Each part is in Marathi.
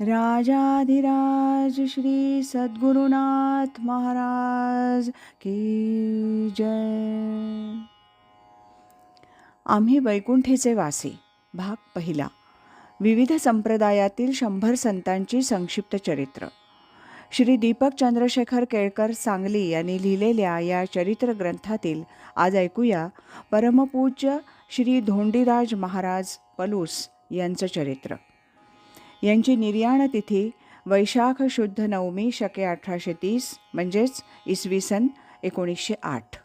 राजाधिराज श्री सद्गुरुनाथ महाराज की जय. आम्ही वैकुंठेचे वासी भाग पहिला. विविध संप्रदायातील शंभर संतांची संक्षिप्त चरित्र. श्री दीपक चंद्रशेखर केळकर सांगली यांनी लिहिलेल्या या चरित्र ग्रंथातील आज ऐकूया परमपूज्य श्री धोंडीराज महाराज पलूस यांचं चरित्र. यांची निर्याण तिथी वैशाख शुद्ध नवमी शके अठराशे तीस म्हणजेच इसवी सन एकोणीसशे आठ.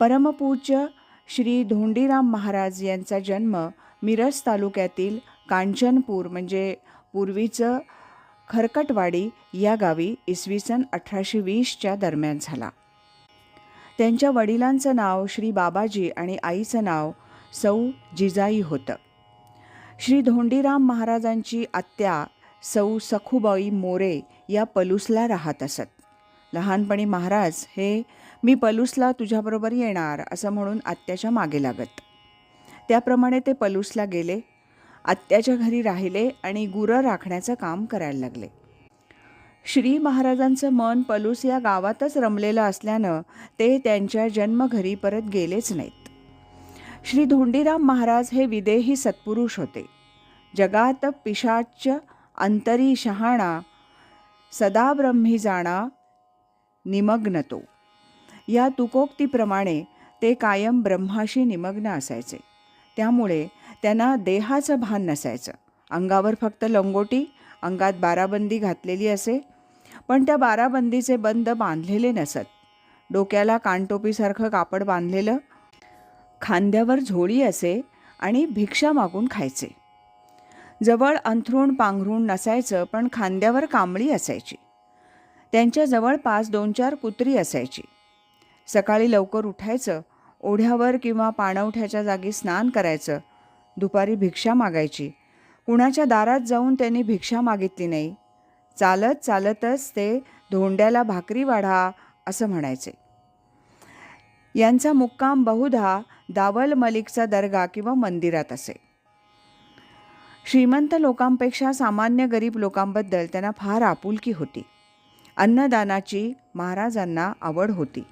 परमपूज्य श्री धोंडीराम महाराज यांचा जन्म मिरज तालुक्यातील कांचनपूर म्हणजे पूर्वीचं खरकटवाडी या गावी इसवी सन अठराशे वीसच्या दरम्यान झाला. त्यांच्या वडिलांचं नाव श्री बाबाजी आणि आईचं नाव सौ जिजाई होतं. श्री धोंडीराम महाराजांची आत्या सौ सखुबाई मोरे या पलूसला राहत असत. लहानपणी महाराज हे मी पलूसला तुझ्याबरोबर येणार असं म्हणून आत्याच्या मागे लागत. त्याप्रमाणे ते पलूसला गेले. आत्याच्या घरी राहिले आणि गुरं राखण्याचं काम करायला लागले. श्री महाराजांचं मन पलूस या गावातच रमलेलं असल्यानं ते त्यांच्या जन्मघरी परत गेलेच नाहीत. श्री धोंडीराम महाराज हे विदेही सत्पुरुष होते. जगात पिशाच अंतरी शहाणा सदा ब्रह्मी जाणा निमग्नतो या तुकोक्तीप्रमाणे ते कायम ब्रह्माशी निमग्न असायचे. त्यामुळे त्यांना देहाचं भान नसायचं. अंगावर फक्त लंगोटी अंगात बाराबंदी घातलेली असे पण त्या बाराबंदीचे बंद बांधलेले नसत. डोक्याला कानटोपीसारखं कापड बांधलेलं खांद्यावर झोळी असे आणि भिक्षा मागून खायचे. जवळ अंथरूण पांघरूण नसायचं पण खांद्यावर कांबळी असायची. त्यांच्या जवळपास दोन चार कुत्री असायची. सकाळी लवकर उठायचं ओढ्यावर किंवा पाणवठ्याच्या जागी स्नान करायचं दुपारी भिक्षा मागायची. कुणाच्या दारात जाऊन त्यांनी भिक्षा मागितली नाही. चालत चालतच ते धोंड्याला भाकरी वाढा असं म्हणायचे. यांचा मुक्काम बहुधा दावल मलिकचा दर्गा किंवा मंदिरात असे. श्रीमंत लोकांपेक्षा सामान्य गरीब लोकांबद्दल त्यांना फार आपुलकी होती. अन्नदानाची महाराजांना आवड होती.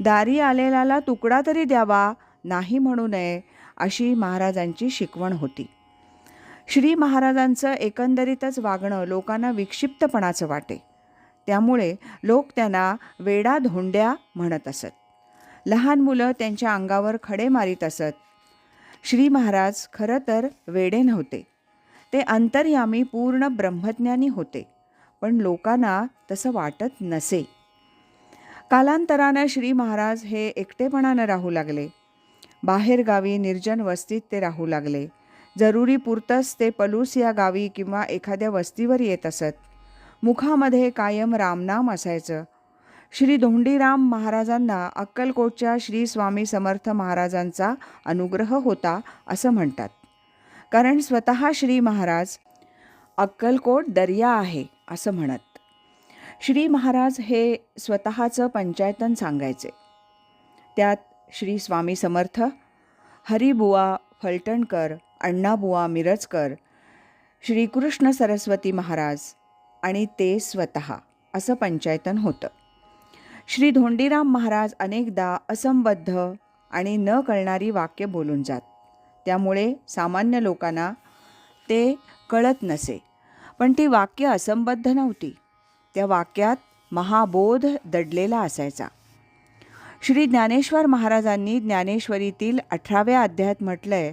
दारी आलेल्याला तुकडा तरी द्यावा नाही म्हणू नये अशी महाराजांची शिकवण होती. श्री महाराजांचं एकंदरीतच वागणं लोकांना विक्षिप्तपणाचं वाटे. त्यामुळे लोक त्यांना वेडा धोंड्या म्हणत असत. लहान मुलं त्यांच्या अंगावर खडे मारीत असत. श्री महाराज खरं तर वेडे नव्हते. ते अंतर्यामी पूर्ण ब्रह्मज्ञानी होते पण लोकांना तसं वाटत नसे. कालांतरानं श्री महाराज हे एकटेपणानं राहू लागले. बाहेरगावी निर्जन वस्तीत ते राहू लागले. जरुरी पुरतंच ते पलूस या गावी किंवा एखाद्या वस्तीवर येत असत. मुखामध्ये कायम रामनाम असायचं. श्री धोंडीराम महाराजांना अक्कलकोटच्या श्री स्वामी समर्थ महाराजांचा अनुग्रह होता असं म्हणतात. कारण स्वतः श्री महाराज अक्कलकोट दर्या आहे असं म्हणत. श्री महाराज हे स्वतःचं पंचायतन सांगायचे. त्यात श्री स्वामी समर्थ हरिबुवा फलटणकर अण्णाबुवा मिरजकर श्रीकृष्ण सरस्वती महाराज आणि ते स्वतः असं पंचायतन होतं. श्री धोंडीराम महाराज अनेकदा असंबद्ध आणि न कळणारी वाक्य बोलून जात. त्यामुळे सामान्य लोकांना ते कळत नसे. पण ती वाक्य असंबद्ध नव्हती. त्या वाक्यात महाबोध दडलेला असायचा. श्री ज्ञानेश्वर महाराजांनी ज्ञानेश्वरीतील अठराव्या अध्यायात म्हटलंय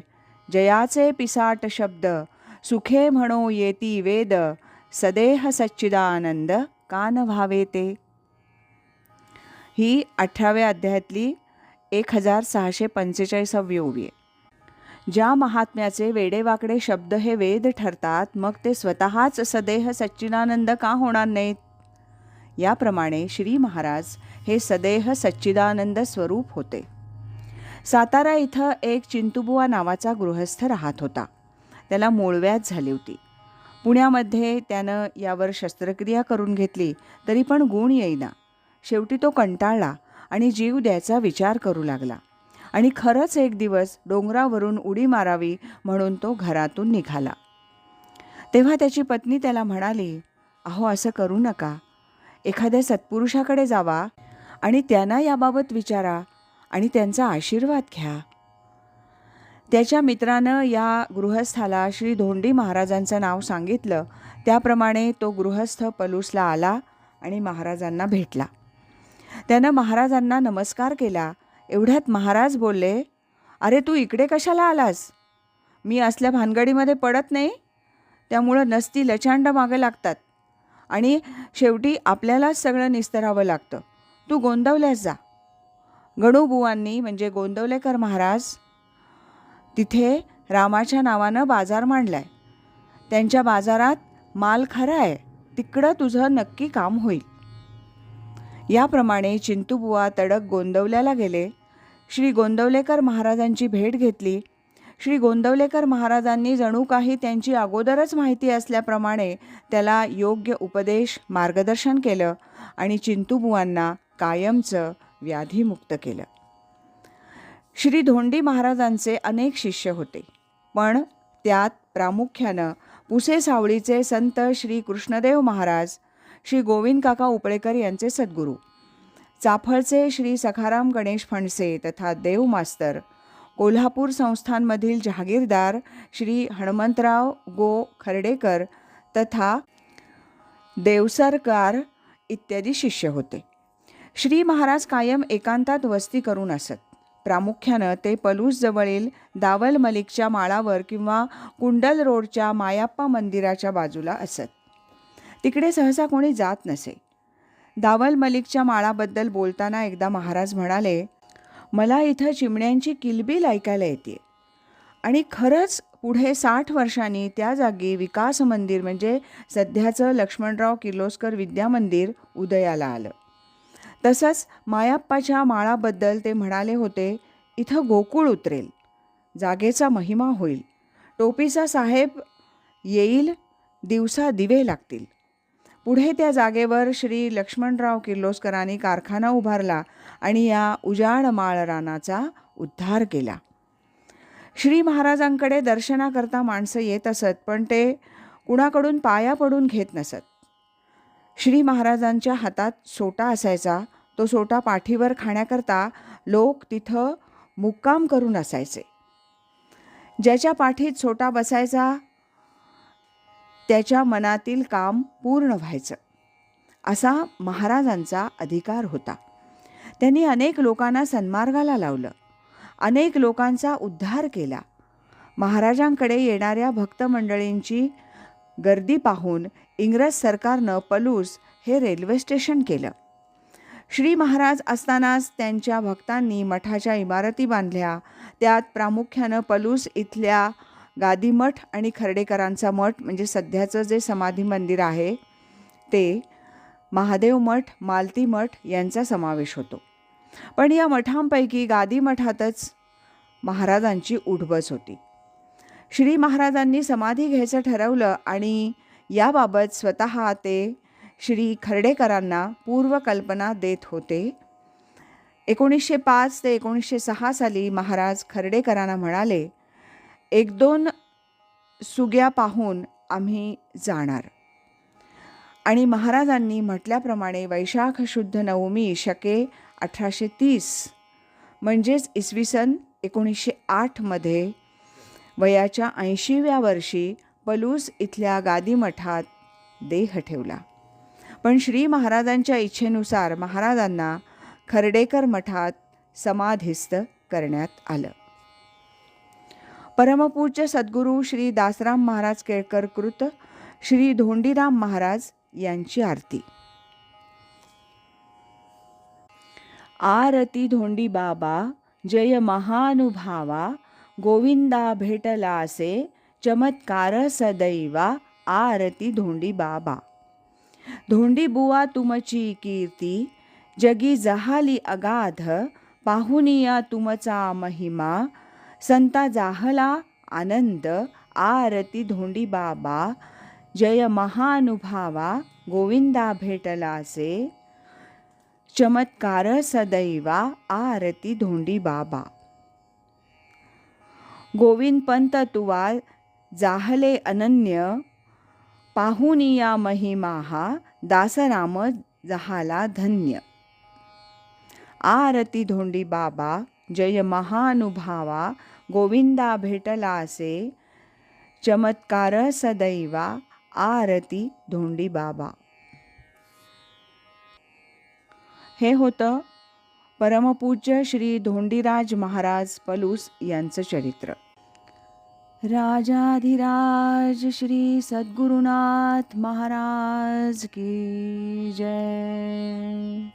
जयाचे पिसाट शब्द सुखे म्हणो येती वेद सदेह सच्चिदानंद कान व्हावे ते. ही अठराव्या अध्यायातली एक हजार सहाशे पंचेचाळीसावी ओवी आहे. ज्या महात्म्याचे वेडेवाकडे शब्द हे वेद ठरतात मग ते स्वतःच सदेह सच्चिदानंद का होणार नाहीत? याप्रमाणे श्री महाराज हे सदेह सच्चिदानंद स्वरूप होते. सातारा इथं एक चिंतुबुवा नावाचा गृहस्थ राहत होता. त्याला मूळव्याध झाली होती. पुण्यामध्ये त्यानं यावर शस्त्रक्रिया करून घेतली तरी पण गुण येईना. शेवटी तो कंटाळला आणि जीव द्यायचा विचार करू लागला. आणि खरंच एक दिवस डोंगरावरून उडी मारावी म्हणून तो घरातून निघाला. तेव्हा त्याची पत्नी त्याला म्हणाली अहो असं करू नका. एखाद्या सत्पुरुषाकडे जावा आणि त्यांना याबाबत विचारा आणि त्यांचा आशीर्वाद घ्या. त्याच्या मित्रानं या गृहस्थाला श्री धोंडी महाराजांचं नाव सांगितलं. त्याप्रमाणे तो गृहस्थ पलूसला आला आणि महाराजांना भेटला. त्यानं महाराजांना नमस्कार केला. एवढ्यात महाराज बोलले अरे तू इकडे कशाला आलास? मी असल्या भानगडीमध्ये पडत नाही. त्यामुळं नसती लचांड मागं लागतात. आणि शेवटी आपल्यालाच सगळं निस्तरावं लागतं. तू गोंदवल्यास जा. गणूबुवांनी म्हणजे गोंदवलेकर महाराज तिथे रामाच्या नावानं बाजार मांडलाय. त्यांच्या बाजारात माल खरा आहे. तिकडं तुझं नक्की काम होईल. याप्रमाणे चिंतूबुवा तडक गोंदवल्याला गेले. श्री गोंदवलेकर महाराजांची भेट घेतली. श्री गोंदवलेकर महाराजांनी जणू काही त्यांची अगोदरच माहिती असल्याप्रमाणे त्याला योग्य उपदेश मार्गदर्शन केलं आणि चिंतूबुवांना कायमचं व्याधीमुक्त केलं. श्री धोंडी महाराजांचे अनेक शिष्य होते. पण त्यात प्रामुख्यानं पुसे सावळीचे संत श्री कृष्णदेव महाराज श्री गोविंद काका उपळेकर यांचे सद्गुरू. चाफळचे श्री सखाराम गणेश फणसे तथा देव मास्तर. कोल्हापूर संस्थांमधील जहागीरदार श्री हणमंतराव गो खर्डेकर तथा देवसरकार इत्यादी शिष्य होते. श्री महाराज कायम एकांतात वस्ती करून असत. प्रामुख्यानं ते पलूसजवळील दावल मलिकच्या माळावर किंवा कुंडल रोडच्या मायाप्पा मंदिराच्या बाजूला असत. तिकडे सहसा कोणी जात नसे. दावल मलिकच्या माळाबद्दल बोलताना एकदा महाराज म्हणाले मला इथं चिमण्यांची किलबिल ऐकायला येते. आणि खरंच पुढे साठ वर्षांनी त्या जागी विकास मंदिर म्हणजे सध्याचं लक्ष्मणराव किर्लोस्कर विद्या मंदिर उदयाला आलं. तसंच मायाप्पाच्या माळाबद्दल ते म्हणाले होते इथं गोकुळ उतरेल. जागेचा महिमा होईल. टोपीचा साहेब येईल दिवसा दिवे लागतील. पुढे त्या जागेवर श्री लक्ष्मणराव किर्लोस्करांनी कारखाना उभारला आणि या उजाड माळ रानाचा उद्धार केला. श्री महाराजांकडे दर्शनाकरता माणसं येत असत पण ते कुणाकडून पाया पडून घेत नसत. श्री महाराजांच्या हातात सोटा असायचा तो सोटा पाठीवर खाण्याकरता लोक तिथं मुक्काम करून असायचे. ज्याच्या पाठीत सोटा बसायचा त्याच्या मनातील काम पूर्ण व्हायचं. असा महाराजांचा अधिकार होता. त्यांनी अनेक लोकांना सन्मार्गाला लावलं. अनेक लोकांचा उद्धार केला. महाराजांकडे येणाऱ्या भक्तमंडळींची गर्दी पाहून इंग्रज सरकारनं पलूस हे रेल्वे स्टेशन केलं. श्री महाराज असतानाच त्यांच्या भक्तांनी मठाच्या इमारती बांधल्या. त्यात प्रामुख्यानं पलूस इथल्या गादीमठ आणि खर्डेकरांचा मठ म्हणजे सध्याचं जे समाधी मंदिर आहे ते महादेव मठ मालती मठ यांचा समावेश होतो. पण या मठांपैकी गादी मठातच महाराजांची उठबस होती. श्री महाराजांनी समाधी घ्यायचं ठरवलं आणि याबाबत स्वतः ते श्री खर्डेकरांना पूर्वकल्पना देत होते. एकोणीसशे पाच ते एकोणीसशे सहा साली महाराज खर्डेकरांना म्हणाले एक दोन सुग्या पाहून आम्ही जाणार. आणि महाराजांनी म्हटल्याप्रमाणे वैशाख शुद्ध नवमी शके अठराशे तीस म्हणजेच इसवी सन एकोणीसशे आठमध्ये वयाच्या ऐंशीव्या वर्षी पलूस इथल्या गादी मठात देह ठेवला. पण श्री महाराजांच्या इच्छेनुसार महाराजांना खर्डेकर मठात समाधिस्थ करण्यात आलं. परमपूज्य सद्गुरू श्री दासराम महाराज केळकर कृत श्री धोंडीराम महाराज यांची आरती. आरती धोंडी बाबा जय महानुभावा गोविंदा भेटलासे चमत्कार सदैवा आरती धोंडी बाबा. धोंडी बुवा तुमची कीर्ती जगी जहाली अगाध पाहुनिया तुमचा महिमा संता जाहला आनंद आरती धोंडी बाबा जय महानुभावा गोविंदा भेटलासे चमत्कार सदैवा आरती धोंडी बाबा. गोविंद पंत तुवा जाहले अनन्य पाहुनिया महिमा हा दासराम जहाला धन्य. आरती धोंडी बाबा जय महानुभावा गोविंदा भेटलासे चमत्कार सदैवा आरती धोंडी बाबा. हे होतं परमपूज्य श्री धोंडीराज महाराज पलूस यांचं चरित्र. राजाधिराज श्री सद्गुरुनाथ महाराज की जय.